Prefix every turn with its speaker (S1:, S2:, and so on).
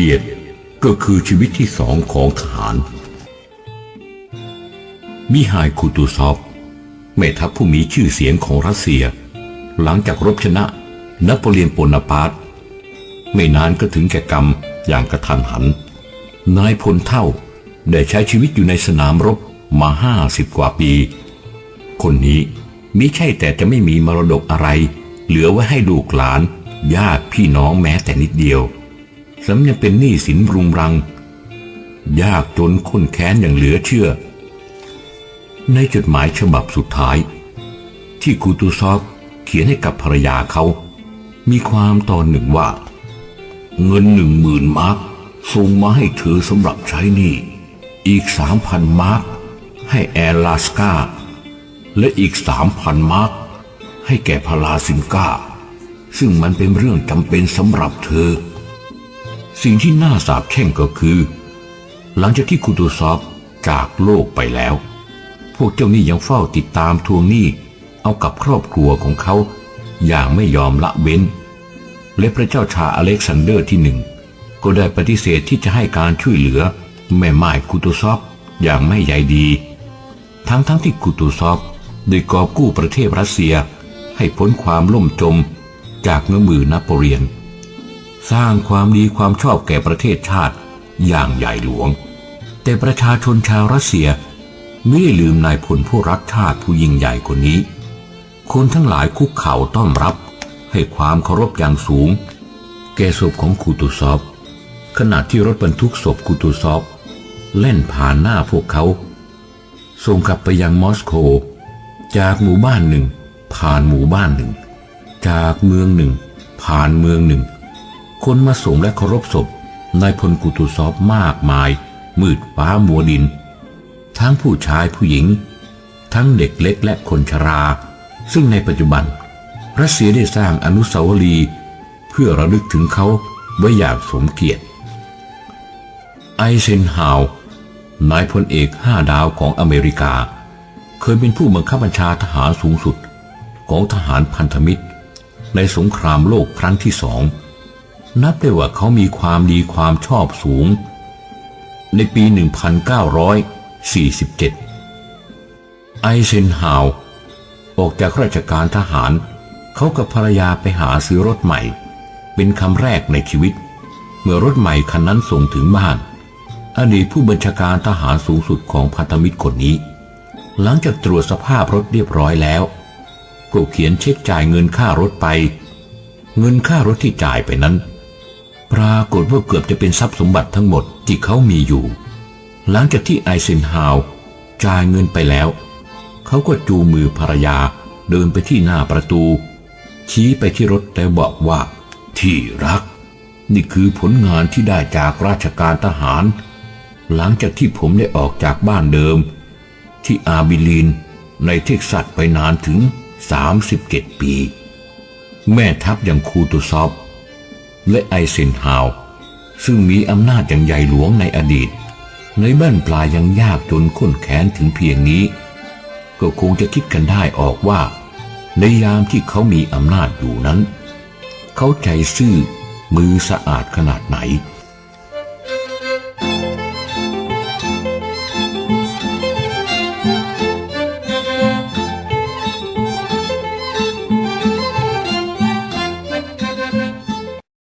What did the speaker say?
S1: เกียรติก็คือชีวิตที่สองของทหาร มิฮายคูตูซอฟแม่ทัพผู้มีชื่อเสียงของรัสเซีย หลังจากรบชนะนโปเลียนโปนาปาร์ตไม่นานก็ถึงแก่กรรมอย่างกระทันหัน นายพลเท่าได้ใช้ชีวิตอยู่ในสนามรบมาห้าสิบกว่าปี คนนี้มิใช่แต่จะไม่มีมรดกอะไร เหลือไว้ให้ลูกหลานญาติพี่น้องแม้แต่นิดเดียว สำยังเป็นหนี้สินรุงรัง ยากจนข้นแค้นอย่างเหลือเชื่อ ในจดหมายฉบับสุดท้าย ที่คูตูซอฟเขียนให้กับภรรยาเขา มีความตอนหนึ่งว่า เงินหนึ่งหมื่นมาร์กส่งมาให้เธอสำหรับใช้หนี้อีกสามพันมาร์กให้แอร์ลาสกาและอีกสามพันมาร์กให้แก่พาลาซินกาซึ่งมันเป็นเรื่องจำเป็นสำหรับเธอ สิ่งที่น่าสาบแช่งก็คือ หลังจากที่คูตูซอฟจากโลกไปแล้ว พวกเจ้าหนี้ยังเฝ้าติดตามทวงหนี้เอากับครอบครัวของเขา อย่างไม่ยอมละเว้น และพระเจ้าชาอเล็กซานเดอร์ที่หนึ่งก็ได้ปฏิเสธที่จะให้การช่วยเหลือ แม่ไม้คูตูซอฟอย่างไม่ใยดี ทั้งทั้งที่คูตูซอฟได้กอบกู้ประเทศรัสเซียให้พ้นความล่มจมจากเงื้อมือนโปเลียน สร้างความดีความชอบแก่ประเทศชาติอย่างใหญ่หลวง แต่ประชาชนชาวรัสเซียไม่ได้ลืมนายพลผู้รักชาติผู้ยิ่งใหญ่คนนี้ คนทั้งหลายคุกเข่าต้อนรับให้ความเคารพอย่างสูง แก่ศพของคูตูซอฟ ขณะที่รถบรรทุกศพคูตูซอฟเล่นผ่านหน้าพวกเขา ส่งกลับไปยังมอสโกจากหมู่บ้านหนึ่ง ผ่านหมู่บ้านหนึ่ง จากเมืองหนึ่ง ผ่านเมืองหนึ่ง คนมาส่งและเคารพศพนายพลกุตูซอฟมากมาย มืดฟ้ามัวดิน ทั้งผู้ชายผู้หญิง ทั้งเด็กเล็กและคนชรา ซึ่งในปัจจุบัน รัสเซียได้สร้างอนุสาวรีย์เพื่อระลึกถึงเขาไว้อย่างสมเกียรติ ไอเซนฮาวนายพลเอกห้าดาวของอเมริกา เคยเป็นผู้บังคับบัญชาทหารสูงสุดของทหารพันธมิตร ในสงครามโลกครั้งที่สอง นับได้ว่าเขามีความดีความชอบสูง ในปี 1947 ไอเซนฮาว ออกจากราชการทหาร เขากับภรรยาไปหาซื้อรถใหม่ เป็นคำแรกในชีวิต เมื่อรถใหม่คันนั้นส่งถึงบ้าน อดีตผู้บัญชาการทหารสูงสุดของพันธมิตรคนนี้ หลังจากตรวจสภาพรถเรียบร้อยแล้วก็เขียนเช็คจ่ายเงินค่ารถไป เงินค่ารถที่จ่ายไปนั้น ปรากฏว่าเกือบจะเป็นทรัพย์สมบัติทั้งหมดที่เขามีอยู่ หลังจากที่ไอเซนฮาว์จ่ายเงินไปแล้ว เขาก็จูมือภรรยาเดินไปที่หน้าประตู ชี้ไปที่รถแล้วบอกว่า ที่รัก นี่คือผลงานที่ได้จากราชการทหาร หลังจากที่ผมได้ออกจากบ้านเดิม ที่อาบิลีนในเท็กซัสไปนานถึง 37 ปี แม่ทัพอย่างคูตูซอฟ และไอเซนฮาวซึ่งมีอำนาจอย่างใหญ่หลวงในอดีต ในบ้านปลายยังยากจนข้นแค้นถึงเพียงนี้ ก็คงจะคิดกันได้ออกว่า ในยามที่เขามีอำนาจอยู่นั้น เขาใจซื่อมือสะอาดขนาดไหน